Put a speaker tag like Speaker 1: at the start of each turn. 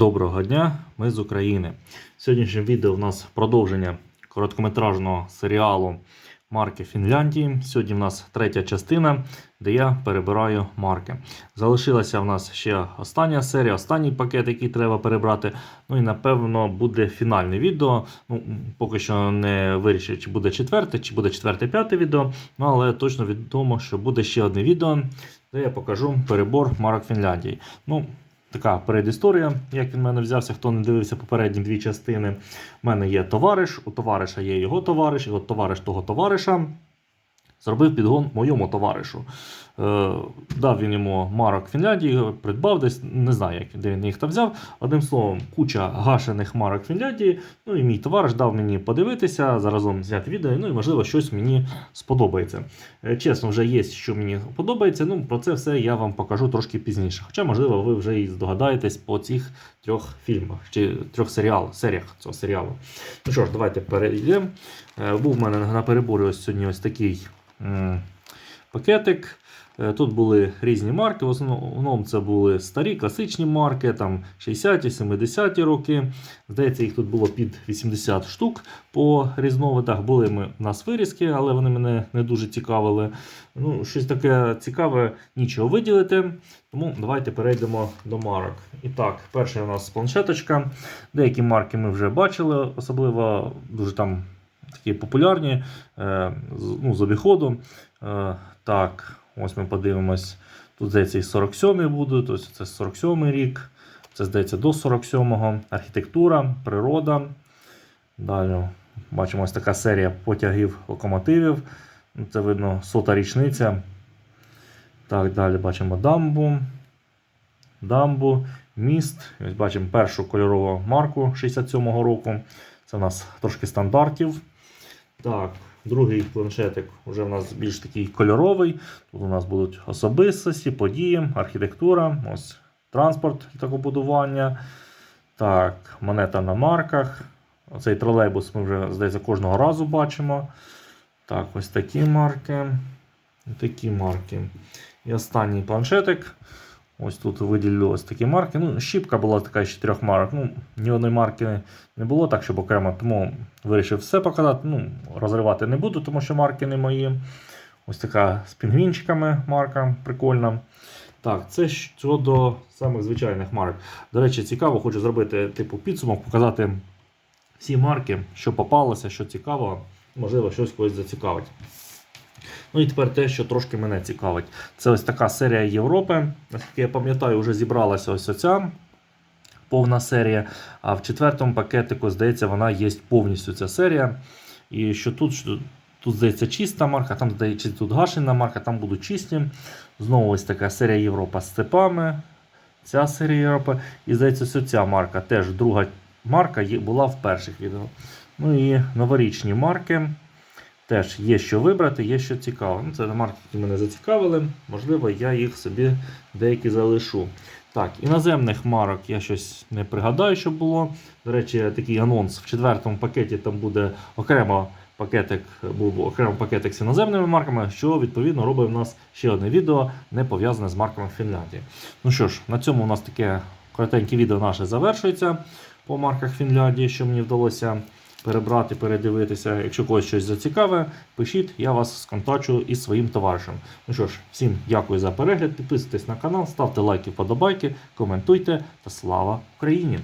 Speaker 1: Доброго дня, ми з України. В сьогоднішньому відео у нас продовження короткометражного серіалу Марки Фінляндії. Сьогодні в нас третя частина, де я перебираю марки. Залишилася в нас ще остання серія, останній пакет, який треба перебрати. Ну і напевно буде фінальне відео. Ну, поки що не вирішив, чи буде четверте, чи буде четверте, п'яте відео. Ну але точно відомо, що буде ще одне відео, де я покажу перебор марок Фінляндії. Ну, Така передісторія, як він в мене взявся, хто не дивився попередні дві частини. У мене є товариш, у товариша є його товариш, і от товариш того товариша зробив підгон моєму товаришу. Е, дав він йому марок Фінляндії, придбав десь, не знаю, як, де він їх там взяв. Одним словом, куча гашених марок Фінляндії. Ну і мій товариш дав мені подивитися, заразом зняти відео, ну і можливо щось мені сподобається. Е, Чесно, вже є, що мені подобається. Ну, про це все я вам покажу трошки пізніше. Хоча, можливо, ви вже і здогадаєтесь по цих трьох фільмах чи трьох серіалах, серіях цього серіалу. Ну що ж, давайте перейдемо. Е, Був в мене на переборі ось сьогодні ось такий пакетик. Е, Тут були різні марки. В основному це були старі класичні марки, там 60-ті, 70-ті роки. Здається, їх тут було під 80 штук по різновидах. Були ми, у нас вирізки, але вони мене не дуже цікавили. Ну, Щось таке цікаве, нічого виділити. Тому давайте перейдемо до марок. І так, перша у нас планшеточка. Деякі марки ми вже бачили, особливо дуже там такі популярні е, ну, з обіходу. Е, так, ось ми подивимось. Тут, здається, і 47-й буде, тобто це 47-й рік. Це, здається, до 47-го. Архітектура, природа. Далі бачимо ось така серія потягів локомотивів. Ну, Це видно сота річниця. Так, далі бачимо дамбу. Дамбу, міст. Ось бачимо першу кольорову марку 67-го року. Це у нас трошки стандартів. Так, другий планшетик вже у нас більш такий кольоровий. Тут у нас будуть особистості, події, архітектура, ось транспорт літакобудування. Так, монета на марках. Оцей тролейбус ми вже, здається, кожного разу бачимо. Так, ось такі марки. Такі марки. І останній планшетик. Ось тут виділю ось такі марки. Ну, щіпка була така з чотирьох марок. Ну, ні одної марки не було так, щоб окремо, тому вирішив все показати. Ну, розривати не буду, тому що марки не мої. Ось така з пінгвінчиками марка, прикольна. Так, це щодо самих звичайних марок. До речі, цікаво, хочу зробити типу підсумок, показати всі марки, що попалося, що цікаво, можливо, щось когось зацікавить. Ну і тепер те, що трошки мене цікавить. Це ось така серія Європи. Наскільки я пам'ятаю, вже зібралася ось оця повна серія. А в четвертому пакетику, здається, вона є повністю ця серія. І що тут, що тут здається, чиста марка, там здається, тут гашена марка, там будуть чисті. Знову ось така серія Європа з цепами. Ця серія Європи. І здається, ось ця марка теж друга марка була в перших відео. Ну і новорічні марки. Теж є що вибрати, є що цікаво. Ну, це марки, які мене зацікавили. Можливо, я їх собі деякі залишу. Так, іноземних марок я щось не пригадаю, що було. До речі, такий анонс в четвертому пакеті там буде окремо пакетик, був окремо пакетик з іноземними марками, що відповідно робить у нас ще одне відео, не пов'язане з марками Фінляндії. Ну що ж, на цьому у нас таке коротеньке відео наше завершується по марках Фінляндії, що мені вдалося перебрати, передивитися. Якщо когось щось зацікаве, пишіть, я вас сконтачу із своїм товаришем. Ну що ж, всім дякую за перегляд. Підписуйтесь на канал, ставте лайки, вподобайки, коментуйте та слава Україні!